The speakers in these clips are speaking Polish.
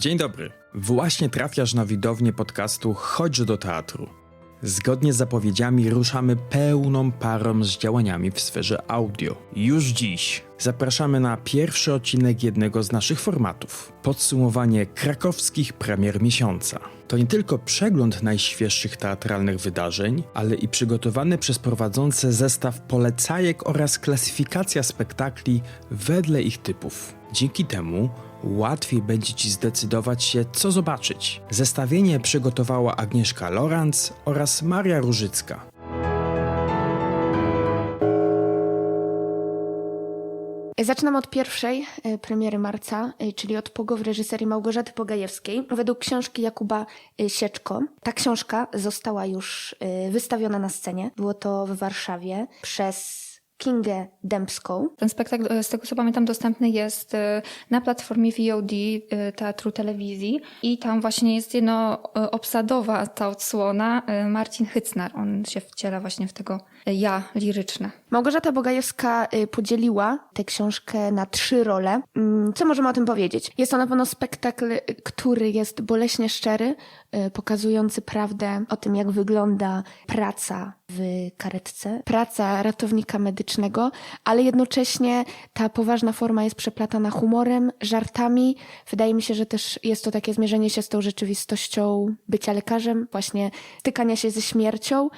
Dzień dobry. Właśnie trafiasz na widownię podcastu Chodź do teatru. Zgodnie z zapowiedziami ruszamy pełną parą z działaniami w sferze audio. Już dziś zapraszamy na pierwszy odcinek jednego z naszych formatów. Podsumowanie krakowskich premier miesiąca. To nie tylko przegląd najświeższych teatralnych wydarzeń, ale i przygotowany przez prowadzące zestaw polecajek oraz klasyfikacja spektakli wedle ich typów. Dzięki temu łatwiej będzie Ci zdecydować się, co zobaczyć. Zestawienie przygotowała Agnieszka Lorenz oraz Maria Różycka. Zaczynam od pierwszej e, premiery marca, e, czyli od Pogo w reżyserii Małgorzaty Pogajewskiej. Według książki Jakuba e, Sieczko. Ta książka została już wystawiona na scenie. Było to w Warszawie przez Kingę Dębską. Ten spektakl, e, z tego co pamiętam, dostępny jest e, na platformie VOD e, Teatru Telewizji i tam właśnie jest jedno obsadowa ta odsłona, Marcin Hycnar. On się wciela właśnie w tego ja liryczne. Małgorzata Bogajewska y, podzieliła tę książkę na trzy role. Mm, Co możemy o tym powiedzieć? Jest to na pewno spektakl, y, który jest boleśnie szczery, y, pokazujący prawdę o tym, jak wygląda praca w karetce, praca ratownika medycznego, ale jednocześnie ta poważna forma jest przeplatana humorem, żartami. Wydaje mi się, że też jest to takie zmierzenie się z tą rzeczywistością bycia lekarzem, właśnie stykania się ze śmiercią.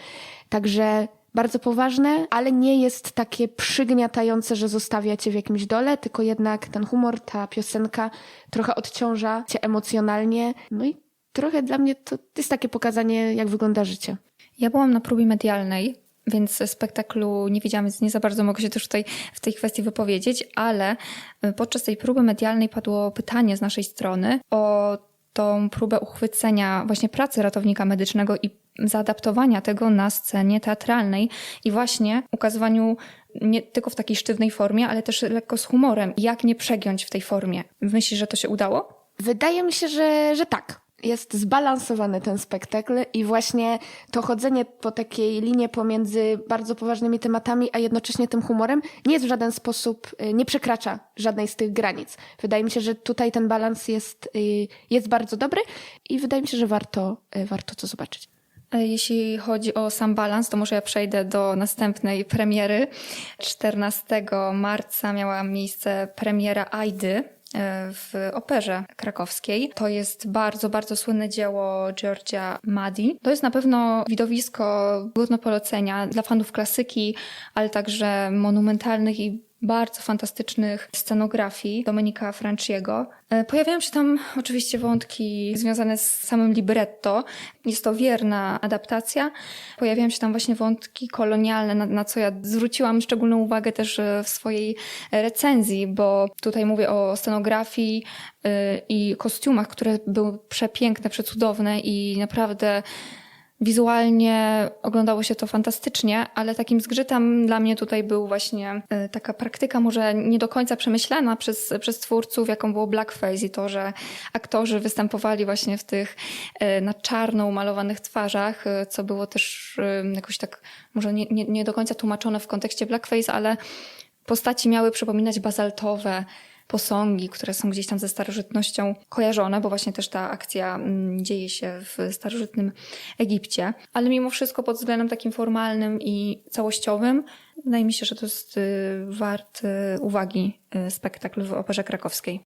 Także bardzo poważne, ale nie jest takie przygniatające, że zostawia cię w jakimś dole, tylko jednak ten humor, ta piosenka trochę odciąża cię emocjonalnie. No i trochę dla mnie to jest takie pokazanie, jak wygląda życie. Ja byłam na próbie medialnej, więc spektaklu nie wiedziałam, więc nie za bardzo mogę się też tutaj w tej kwestii wypowiedzieć, ale e, podczas tej próby medialnej padło pytanie z naszej strony o tą próbę uchwycenia właśnie pracy ratownika medycznego i zaadaptowania tego na scenie teatralnej i właśnie ukazywaniu nie tylko w takiej sztywnej formie, ale też lekko z humorem. Jak nie przegiąć w tej formie? Myślisz, że to się udało? Wydaje mi się, że, że tak. Jest zbalansowany ten spektakl i właśnie to chodzenie po takiej linie pomiędzy bardzo poważnymi tematami, a jednocześnie tym humorem nie jest w żaden sposób, y, nie przekracza żadnej z tych granic. Wydaje mi się, że tutaj ten balans jest, y, jest bardzo dobry i wydaje mi się, że warto, y, warto to zobaczyć. E, Jeśli chodzi o sam balans, to może ja przejdę do następnej premiery. 14 marca miała miejsce premiera Aidy e, w operze krakowskiej. To jest bardzo, bardzo słynne dzieło Georgia Madi. To jest na pewno widowisko godne polecenia dla fanów klasyki, ale także monumentalnych i bardzo fantastycznych scenografii Domenika Franciego. E, Pojawiają się tam oczywiście wątki związane z samym libretto. Jest to wierna adaptacja. Pojawiają się tam właśnie wątki kolonialne, na, na co ja zwróciłam szczególną uwagę też e, w swojej recenzji, bo tutaj mówię o scenografii e, i kostiumach, które były przepiękne, przecudowne i naprawdę Wizualnie oglądało się to fantastycznie, ale takim zgrzytem dla mnie tutaj był właśnie e, taka praktyka, może nie do końca przemyślana przez, przez twórców, jaką było blackface i to, że aktorzy występowali właśnie w tych e, na czarno umalowanych twarzach, e, co było też jakoś tak może nie, nie, nie do końca tłumaczone w kontekście blackface, ale postaci miały przypominać bazaltowe posągi, które są gdzieś tam ze starożytnością kojarzone, bo właśnie też ta akcja mm, dzieje się w starożytnym Egipcie. Ale mimo wszystko pod względem takim formalnym i całościowym, wydaje mi się, że to jest y, wart y, uwagi y, spektakl w Operze Krakowskiej.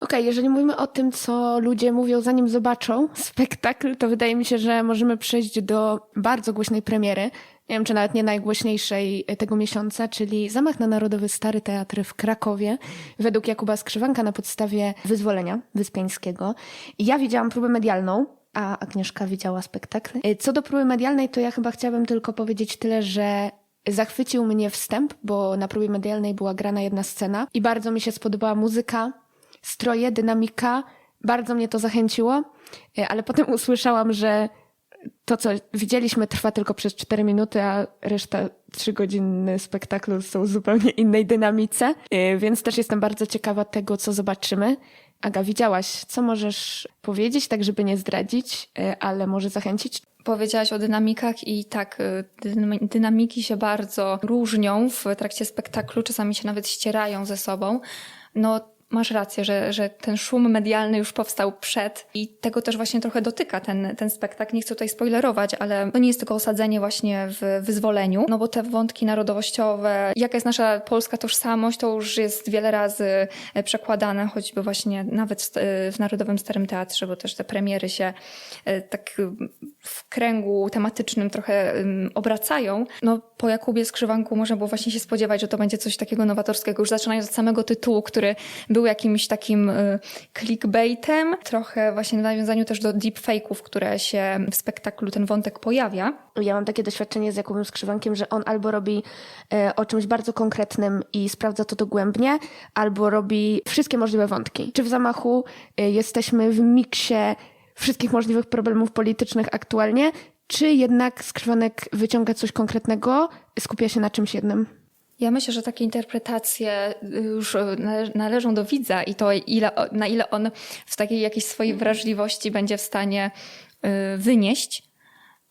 Okej, jeżeli mówimy o tym, co ludzie mówią zanim zobaczą spektakl, to wydaje mi się, że możemy przejść do bardzo głośnej premiery. Nie wiem, czy nawet nie najgłośniejszej tego miesiąca, czyli Zamach na Narodowy Stary Teatr w Krakowie, według Jakuba Skrzywanka na podstawie wyzwolenia Wyspiańskiego. Ja widziałam próbę medialną, a Agnieszka widziała spektakl. Co do próby medialnej, to ja chyba chciałabym tylko powiedzieć tyle, że zachwycił mnie wstęp, bo na próbie medialnej była grana jedna scena i bardzo mi się spodobała muzyka, stroje, dynamika. Bardzo mnie to zachęciło, ale potem usłyszałam, że to, co widzieliśmy, trwa tylko przez 4 minuty, a reszta 3 godziny spektaklu są w zupełnie innej dynamice, E, więc też jestem bardzo ciekawa tego, co zobaczymy. Aga, widziałaś, co możesz powiedzieć, tak żeby nie zdradzić, e, ale może zachęcić? Powiedziałaś o dynamikach i tak, y, dynami- dynamiki się bardzo różnią w trakcie spektaklu, czasami się nawet ścierają ze sobą. No, masz rację, że, że ten szum medialny już powstał przed i tego też właśnie trochę dotyka ten, ten spektakl. Nie chcę tutaj spoilerować, ale to nie jest tylko osadzenie właśnie w wyzwoleniu, no bo te wątki narodowościowe, jaka jest nasza polska tożsamość, to już jest wiele razy e, przekładane, choćby właśnie nawet w- e, w Narodowym Starym Teatrze, bo też te premiery się e, tak w kręgu tematycznym trochę obracają. No po Jakubie Skrzywanku można było właśnie się spodziewać, że to będzie coś takiego nowatorskiego, już zaczynając od samego tytułu, który był jakimś takim y, clickbaitem, trochę właśnie w nawiązaniu też do deepfake'ów, które się w spektaklu ten wątek pojawia. Ja mam takie doświadczenie z Jakubem Skrzywankiem, że on albo robi e, o czymś bardzo konkretnym i sprawdza to dogłębnie, albo robi wszystkie możliwe wątki. Czy w zamachu e, jesteśmy w miksie wszystkich możliwych problemów politycznych aktualnie, czy jednak Skrzywanek wyciąga coś konkretnego, skupia się na czymś jednym? Ja myślę, że takie interpretacje y, już y, nale- należą do widza i to ile, na ile on w takiej jakiejś swojej wrażliwości będzie w stanie y, wynieść.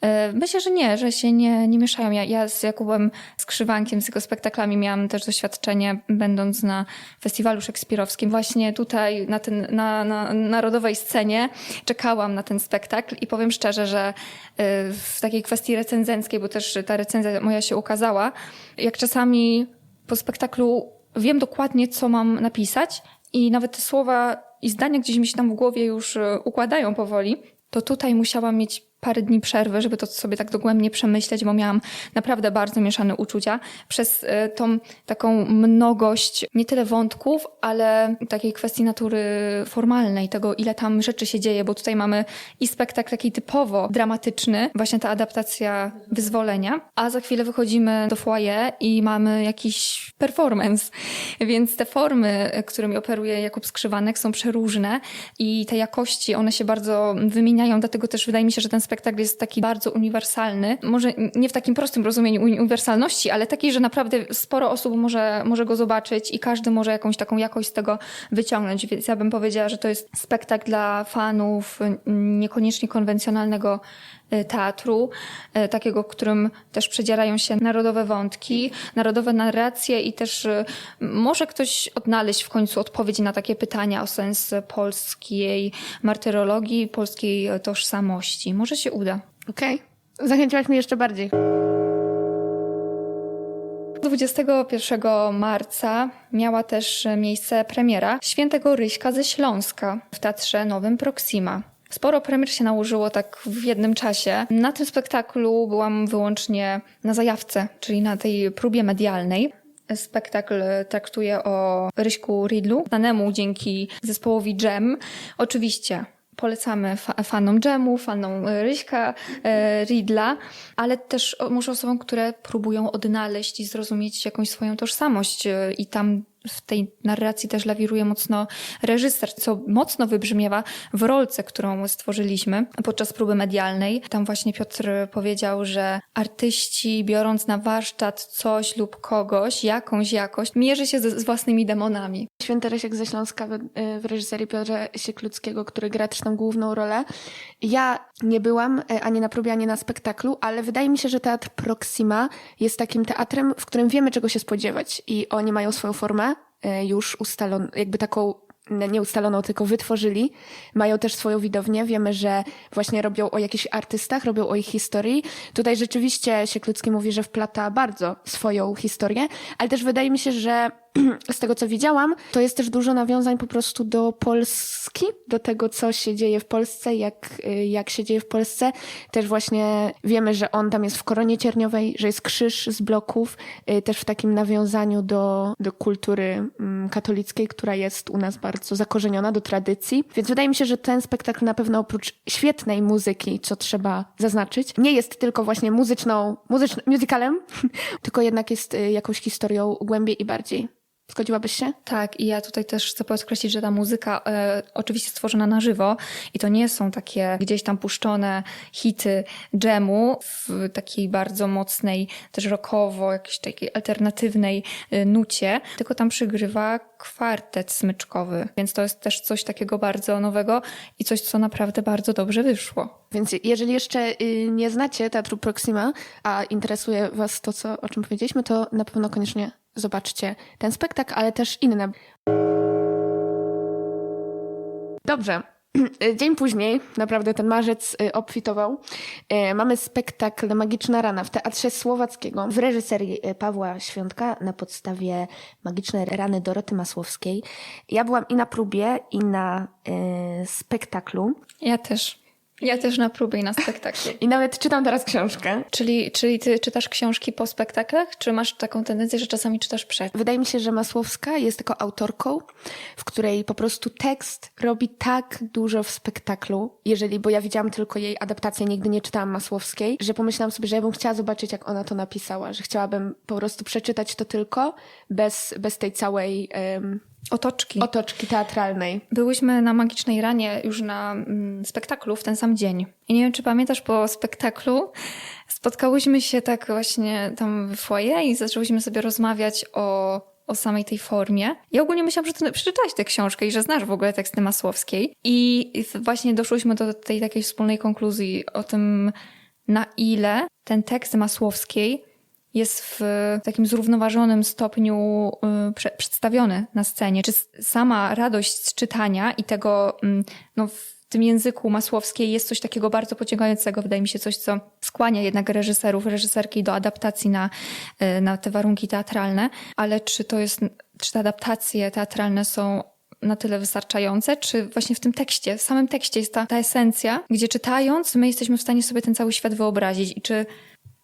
Y, Myślę, że nie, że się nie, nie mieszają. Ja, ja z Jakubem Skrzywankiem, z jego spektaklami miałam też doświadczenie, będąc na festiwalu szekspirowskim. Właśnie tutaj na, ten, na, na narodowej scenie czekałam na ten spektakl i powiem szczerze, że y, w takiej kwestii recenzenckiej, bo też ta recenzja moja się ukazała, jak czasami po spektaklu wiem dokładnie, co mam napisać i nawet te słowa i zdania gdzieś mi się tam w głowie już y, układają powoli, to tutaj musiałam mieć parę dni przerwy, żeby to sobie tak dogłębnie przemyśleć, bo miałam naprawdę bardzo mieszane uczucia przez y, tą taką mnogość nie tyle wątków, ale takiej kwestii natury formalnej, tego ile tam rzeczy się dzieje, bo tutaj mamy i spektakl taki typowo dramatyczny, właśnie ta adaptacja wyzwolenia, a za chwilę wychodzimy do foyer i mamy jakiś performance, więc te formy, y, którymi operuje Jakub Skrzywanek są przeróżne i te jakości, one się bardzo wymieniają, dlatego też wydaje mi się, że ten spektakl jest taki bardzo uniwersalny. Może nie w takim prostym rozumieniu uniwersalności, ale taki, że naprawdę sporo osób może, może go zobaczyć i każdy może jakąś taką jakość z tego wyciągnąć. Więc ja bym powiedziała, że to jest spektakl dla fanów niekoniecznie konwencjonalnego teatru, y, takiego, w którym też przedzierają się narodowe wątki, narodowe narracje i też y, może ktoś odnaleźć w końcu odpowiedzi na takie pytania o sens polskiej martyrologii, polskiej tożsamości. Może się uda. Okej. Zachęciłaś mnie jeszcze bardziej. 21 marca miała też miejsce premiera Świętego Ryśka ze Śląska w Teatrze Nowym Proxima. Sporo premier się nałożyło tak w jednym czasie. Na tym spektaklu byłam wyłącznie na zajawce, czyli na tej próbie medialnej. Spektakl traktuje o Ryśku Ridlu, znanemu dzięki zespołowi Jam. Oczywiście polecamy fa- fanom Jamu, fanom Ryśka e, Ridla, ale też może osobom, które próbują odnaleźć i zrozumieć jakąś swoją tożsamość e, i tam w tej narracji też lawiruje mocno reżyser, co mocno wybrzmiewa w rolce, którą stworzyliśmy podczas próby medialnej. Tam właśnie Piotr powiedział, że artyści biorąc na warsztat coś lub kogoś, jakąś jakość, mierzy się z, z własnymi demonami. Święty Rysiek ze Śląska w, w reżyserii Piotra Siekluckiego, który gra też tam główną rolę. Ja nie byłam y, ani na próbie, ani na spektaklu, ale wydaje mi się, że teatr Proxima jest takim teatrem, w którym wiemy, czego się spodziewać. I oni mają swoją formę już ustaloną, jakby taką n- nie ustaloną, tylko wytworzyli. Mają też swoją widownię. Wiemy, że właśnie robią o jakichś artystach, robią o ich historii. Tutaj rzeczywiście Sieklucki mówi, że wplata bardzo swoją historię, ale też wydaje mi się, że z tego co widziałam, to jest też dużo nawiązań po prostu do Polski, do tego, co się dzieje w Polsce, jak, y, jak się dzieje w Polsce. Też właśnie wiemy, że on tam jest w koronie cierniowej, że jest krzyż z bloków, y, też w takim nawiązaniu do, do kultury mm, katolickiej, która jest u nas bardzo zakorzeniona, do tradycji. Więc wydaje mi się, że ten spektakl na pewno oprócz świetnej muzyki, co trzeba zaznaczyć, nie jest tylko właśnie muzyczną, muzycz, musicalem, tylko jednak jest y, jakąś historią głębiej i bardziej. Zgodziłabyś się? Tak, i ja tutaj też chcę podkreślić, że ta muzyka e, oczywiście stworzona na żywo i to nie są takie gdzieś tam puszczone hity dżemu w takiej bardzo mocnej, też rockowo, jakiejś takiej alternatywnej e, nucie, tylko tam przygrywa kwartet smyczkowy, więc to jest też coś takiego bardzo nowego i coś, co naprawdę bardzo dobrze wyszło. Więc jeżeli jeszcze y, nie znacie Teatru Proxima, a interesuje Was to, co, o czym powiedzieliśmy, to na pewno koniecznie zobaczcie ten spektakl, ale też inne. Dobrze. Dzień później, naprawdę ten marzec y, obfitował, y, mamy spektakl Magiczna Rana w Teatrze Słowackiego w reżyserii y, Pawła Świątka na podstawie Magicznej Rany Doroty Masłowskiej. Ja byłam i na próbie, i na spektaklu. Ja też. Ja też na próbie i na spektaklu. I nawet czytam teraz książkę. Czyli, czyli ty czytasz książki po spektaklach, czy masz taką tendencję, że czasami czytasz przed? Wydaje mi się, że Masłowska jest taką autorką, w której po prostu tekst robi tak dużo w spektaklu, jeżeli, bo ja widziałam tylko jej adaptację, nigdy nie czytałam Masłowskiej, że pomyślałam sobie, że ja bym chciała zobaczyć, jak ona to napisała, że chciałabym po prostu przeczytać to tylko, bez, bez tej całej em, Otoczki. otoczki teatralnej. Byłyśmy na Magicznej Ranie już na mm, spektaklu w ten sam dzień. I nie wiem, czy pamiętasz, po spektaklu spotkałyśmy się tak właśnie tam w foyer i zaczęłyśmy sobie rozmawiać o, o samej tej formie. Ja ogólnie myślałam, że ty przeczytałaś tę książkę i że znasz w ogóle teksty Masłowskiej. I właśnie doszłyśmy do tej takiej wspólnej konkluzji o tym, na ile ten tekst Masłowskiej jest w takim zrównoważonym stopniu y, prze, przedstawiony na scenie. Czy sama radość z czytania i tego, mm, no w tym języku masłowskiej jest coś takiego bardzo pociągającego, wydaje mi się coś, co skłania jednak reżyserów, reżyserki do adaptacji na, y, na te warunki teatralne, ale czy to jest, czy te adaptacje teatralne są na tyle wystarczające, czy właśnie w tym tekście, w samym tekście jest ta, ta esencja, gdzie czytając my jesteśmy w stanie sobie ten cały świat wyobrazić? I czy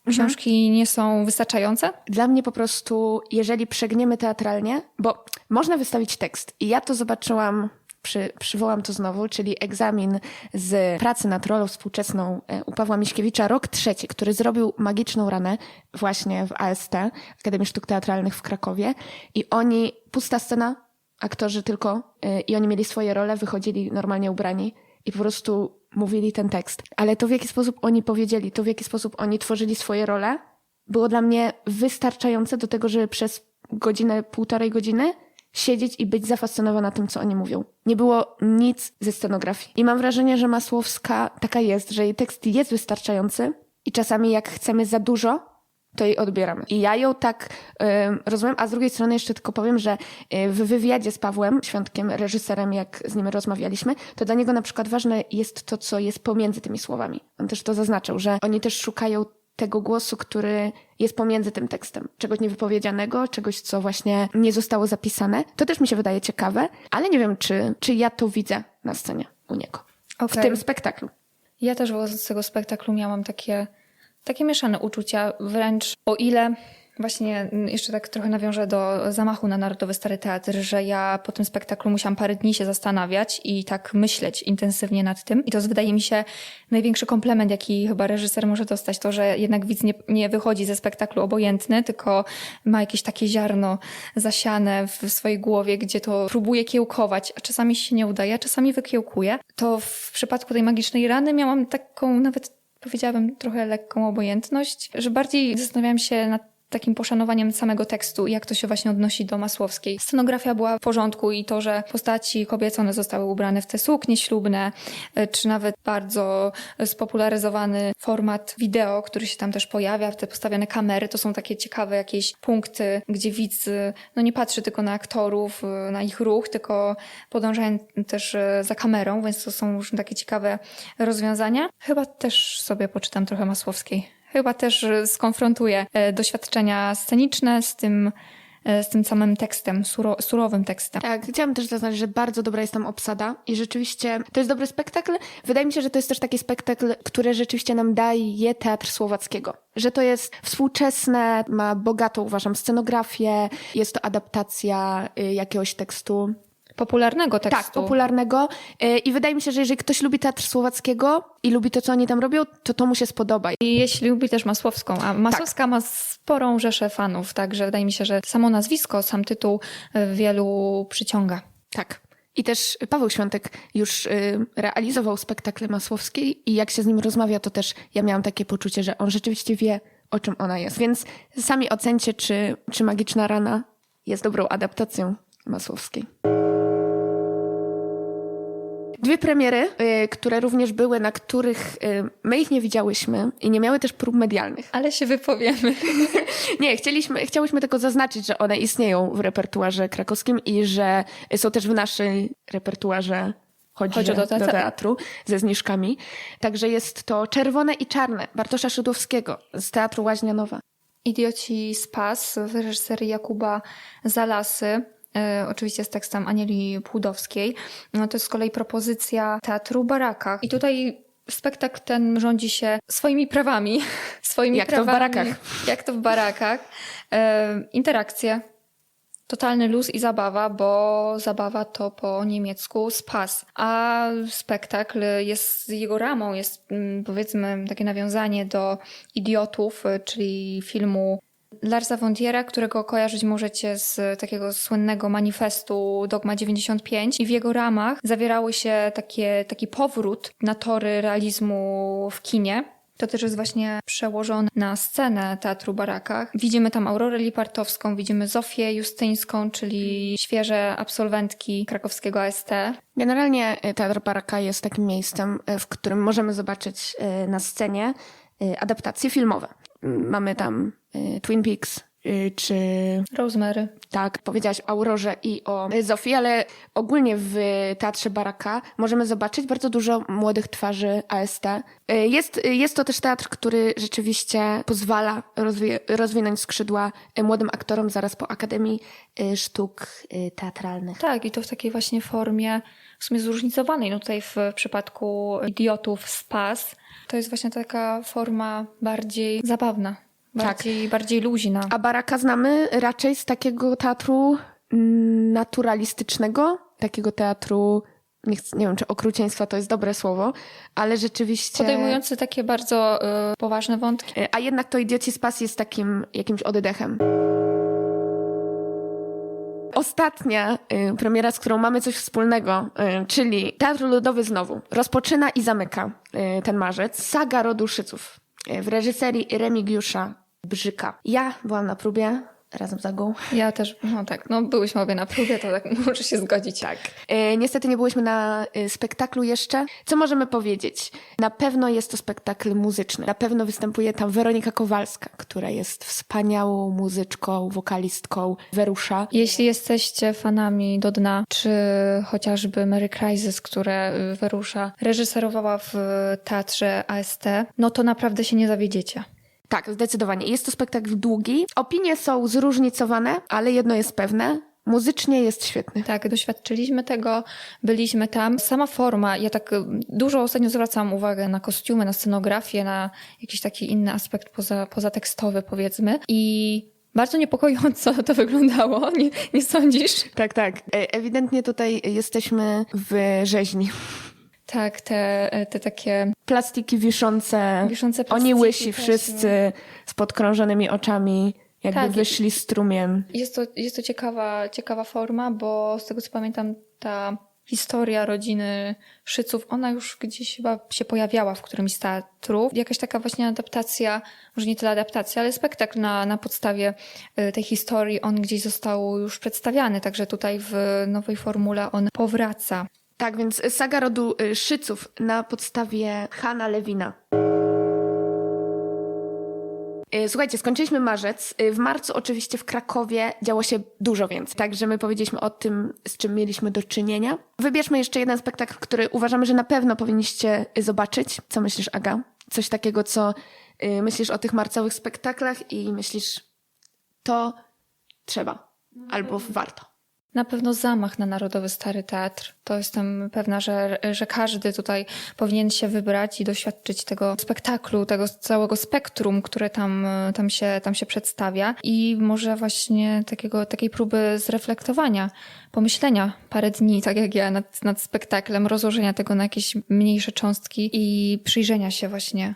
książki nie są wystarczające? Dla mnie po prostu, jeżeli przegniemy teatralnie, bo można wystawić tekst i ja to zobaczyłam, przy, przywołam to znowu, czyli egzamin z pracy nad rolą współczesną e, u Pawła Miśkiewicza, rok trzeci, który zrobił magiczną ranę właśnie w AST, Akademii Sztuk Teatralnych w Krakowie i oni, pusta scena, aktorzy tylko e, i oni mieli swoje role, wychodzili normalnie ubrani i po prostu mówili ten tekst. Ale to w jaki sposób oni powiedzieli, to w jaki sposób oni tworzyli swoje role, było dla mnie wystarczające do tego, żeby przez godzinę, półtorej godziny siedzieć i być zafascynowana tym, co oni mówią. Nie było nic ze scenografii. I mam wrażenie, że Masłowska taka jest, że jej tekst jest wystarczający i czasami jak chcemy za dużo, to jej odbieramy. I ja ją tak ym, rozumiem, a z drugiej strony jeszcze tylko powiem, że y, w wywiadzie z Pawłem Świątkiem, reżyserem, jak z nim rozmawialiśmy, to dla niego na przykład ważne jest to, co jest pomiędzy tymi słowami. On też to zaznaczył, że oni też szukają tego głosu, który jest pomiędzy tym tekstem. Czegoś niewypowiedzianego, czegoś, co właśnie nie zostało zapisane. To też mi się wydaje ciekawe, ale nie wiem, czy, czy ja to widzę na scenie u niego. W Okej. tym spektaklu. Ja też wobec tego spektaklu miałam takie, takie mieszane uczucia, wręcz o ile właśnie jeszcze tak trochę nawiążę do zamachu na Narodowy Stary Teatr, że ja po tym spektaklu musiałam parę dni się zastanawiać i tak myśleć intensywnie nad tym. I to wydaje mi się największy komplement, jaki chyba reżyser może dostać, to, że jednak widz nie, nie wychodzi ze spektaklu obojętny, tylko ma jakieś takie ziarno zasiane w swojej głowie, gdzie to próbuje kiełkować, a czasami się nie udaje, a czasami wykiełkuje. To w przypadku tej magicznej rany miałam taką nawet powiedziałabym trochę lekką obojętność, że bardziej zastanawiałam się nad takim poszanowaniem samego tekstu, jak to się właśnie odnosi do Masłowskiej. Scenografia była w porządku i to, że postaci kobiecone zostały ubrane w te suknie ślubne, y, czy nawet bardzo spopularyzowany format wideo, który się tam też pojawia, te postawione kamery, to są takie ciekawe jakieś punkty, gdzie widz no nie patrzy tylko na aktorów, y, na ich ruch, tylko podążają też y, za kamerą, więc to są różne takie ciekawe rozwiązania. Chyba też sobie poczytam trochę Masłowskiej. Chyba też y, skonfrontuję e, doświadczenia sceniczne z tym, e, z tym samym tekstem, suro, surowym tekstem. Tak, chciałam też zaznaczyć, że bardzo dobra jest tam obsada i rzeczywiście to jest dobry spektakl. Wydaje mi się, że to jest też taki spektakl, który rzeczywiście nam daje teatr słowackiego. Że to jest współczesne, ma bogatą, uważam, scenografię, jest to adaptacja y, jakiegoś tekstu. Popularnego tekstu. Tak, popularnego. Y, I wydaje mi się, że jeżeli ktoś lubi teatr słowackiego i lubi to, co oni tam robią, to to mu się spodoba. I jeśli lubi też Masłowską, a Masłowska ma sporą rzeszę fanów, także wydaje mi się, że samo nazwisko, sam tytuł e, wielu przyciąga. Tak. I też Paweł Świątek już y, realizował spektakle Masłowskiej i jak się z nim rozmawia, to też ja miałam takie poczucie, że on rzeczywiście wie, o czym ona jest. Więc sami ocencie, czy, czy Magiczna Rana jest dobrą adaptacją Masłowskiej. Dwie premiery, y, które również były, na których y, my ich nie widziałyśmy i nie miały też prób medialnych. Ale się wypowiemy. Nie, chcieliśmy, chciałyśmy tylko zaznaczyć, że one istnieją w repertuarze krakowskim i że są też w naszej repertuarze chodzi, Chodzi do, do teatru. teatru ze zniżkami. Także jest to Czerwone i Czarne Bartosza Szydłowskiego z Teatru Łaźnianowa. Idioci z Pas w reżyserii Jakuba Zalasy. E, oczywiście z tekstem Anieli Płudowskiej. No, to jest z kolei propozycja teatru Barakach. I tutaj spektakl ten rządzi się swoimi prawami. Swoimi Jak to w prawami, barakach. Jak to w barakach. E, interakcje. Totalny luz i zabawa, bo zabawa to po niemiecku spas, a spektakl jest, jego ramą jest mm, powiedzmy takie nawiązanie do Idiotów, y, czyli filmu Larsa von Triera, którego kojarzyć możecie z takiego słynnego manifestu Dogma 95 i w jego ramach zawierały się takie, taki powrót na tory realizmu w kinie. To też jest właśnie przełożone na scenę Teatru Barakach. Widzimy tam Aurorę Lipartowską, widzimy Zofię Justyńską, czyli świeże absolwentki krakowskiego AST. Generalnie y, Teatr Baraka jest takim miejscem, y, w którym możemy zobaczyć y, na scenie adaptacje filmowe. Mamy tam y, Twin Peaks, y, czy Rosemary. tak, powiedziałaś o Aurorze i o Zofii, ale ogólnie w Teatrze Baraka możemy zobaczyć bardzo dużo młodych twarzy AST. Y, Jest, jest to też teatr, który rzeczywiście pozwala rozwi- rozwinąć skrzydła młodym aktorom zaraz po Akademii Sztuk Teatralnych. Tak, i to w takiej właśnie formie w sumie zróżnicowanej. No tutaj w przypadku idiotów z pas to jest właśnie taka forma bardziej zabawna, bardziej, bardziej luźna. A Baraka znamy raczej z takiego teatru naturalistycznego, takiego teatru, nie, chcę, nie wiem czy okrucieństwa to jest dobre słowo, ale rzeczywiście... Podejmujący takie bardzo y, poważne wątki. A jednak to Idioci z Pas jest takim jakimś oddechem. Ostatnia y, premiera, z którą mamy coś wspólnego, y, czyli Teatr Ludowy znowu, rozpoczyna i zamyka y, ten marzec. Saga rodu Szyców y, w reżyserii Remigiusza Brzyka. Ja byłam na próbie razem z Agą. Ja też, no tak, no byłyśmy obie na próbie, to tak muszę się zgodzić. Tak. E, niestety nie byłyśmy na e, spektaklu jeszcze. Co możemy powiedzieć? Na pewno jest to spektakl muzyczny. Na pewno występuje tam Weronika Kowalska, która jest wspaniałą muzyczką, wokalistką Werusza. Jeśli jesteście fanami do dna, czy chociażby Mary Crisis, które Werusza reżyserowała w teatrze AST, no to naprawdę się nie zawiedziecie. Tak, zdecydowanie. Jest to spektakl długi. Opinie są zróżnicowane, ale jedno jest pewne. Muzycznie jest świetny. Tak, doświadczyliśmy tego, byliśmy tam. Sama forma, ja tak y, dużo ostatnio zwracam uwagę na kostiumy, na scenografię, na jakiś taki inny aspekt poza, pozatekstowy powiedzmy i bardzo niepokojąco to wyglądało, nie, nie sądzisz? Tak, tak. E, Ewidentnie tutaj jesteśmy w rzeźni. Tak, te, te takie Plastiki wiszące. wiszące Oni plastiki łysi właśnie. wszyscy z podkrążonymi oczami, jakby Tak, wyszli strumiem. Jest to, jest to ciekawa, ciekawa forma, bo z tego co pamiętam, ta historia rodziny Szyców, ona już gdzieś chyba się pojawiała w którymś z teatrów. Jakaś taka właśnie adaptacja, może nie tyle adaptacja, ale spektakl na, na podstawie y, tej historii, on gdzieś został już przedstawiany, także tutaj w nowej formule on powraca. Tak, więc saga rodu y, Szyców na podstawie Hanna Lewina. Y, Słuchajcie, skończyliśmy marzec. Y, W marcu oczywiście w Krakowie działo się dużo więcej. Także my powiedzieliśmy o tym, z czym mieliśmy do czynienia. Wybierzmy jeszcze jeden spektakl, który uważamy, że na pewno powinniście zobaczyć. Co myślisz, Aga? Coś takiego, co myślisz o tych marcowych spektaklach i myślisz, to trzeba albo warto. Na pewno zamach na Narodowy Stary Teatr. To jestem pewna, że, że każdy tutaj powinien się wybrać i doświadczyć tego spektaklu, tego całego spektrum, które tam, tam, się, tam się przedstawia. I może właśnie takiego, takiej próby zreflektowania, pomyślenia parę dni, tak jak ja, nad, nad spektaklem, rozłożenia tego na jakieś mniejsze cząstki i przyjrzenia się właśnie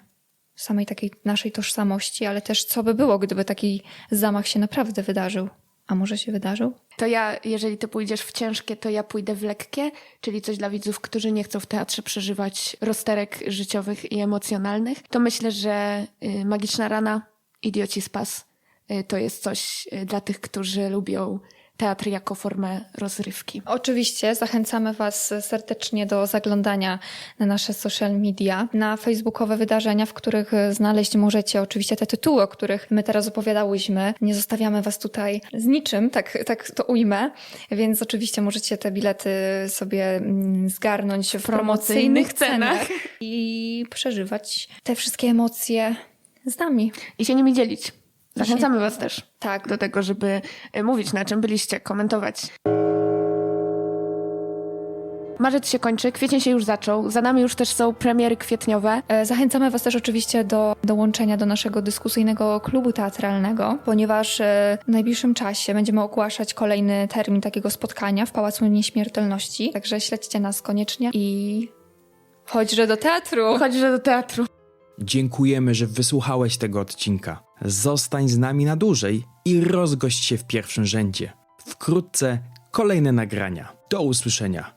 samej takiej naszej tożsamości, ale też co by było, gdyby taki zamach się naprawdę wydarzył. A może się wydarzył? To ja, jeżeli ty pójdziesz w ciężkie, to ja pójdę w lekkie, czyli coś dla widzów, którzy nie chcą w teatrze przeżywać rozterek życiowych i emocjonalnych. To myślę, że y, Magiczna Rana, Idioci z Pas y, to jest coś y, dla tych, którzy lubią teatr jako formę rozrywki. Oczywiście zachęcamy Was serdecznie do zaglądania na nasze social media, na facebookowe wydarzenia, w których znaleźć możecie oczywiście te tytuły, o których my teraz opowiadałyśmy. Nie zostawiamy Was tutaj z niczym, tak, tak to ujmę, więc oczywiście możecie te bilety sobie mm, zgarnąć w promocyjnych promocyjnych cenach cenach. i przeżywać te wszystkie emocje z nami. I się nimi dzielić. Zachęcamy Was też Tak, do tego, żeby e, mówić, na czym byliście, komentować. Marzec się kończy, kwiecień się już zaczął, za nami już też są premiery kwietniowe. E, Zachęcamy Was też oczywiście do dołączenia do naszego dyskusyjnego klubu teatralnego, ponieważ e, w najbliższym czasie będziemy ogłaszać kolejny termin takiego spotkania w Pałacu Nieśmiertelności. Także śledźcie nas koniecznie i chodźże do teatru! Chodź, że do teatru. Dziękujemy, że wysłuchałeś tego odcinka. Zostań z nami na dłużej i rozgość się w pierwszym rzędzie. Wkrótce kolejne nagrania. Do usłyszenia.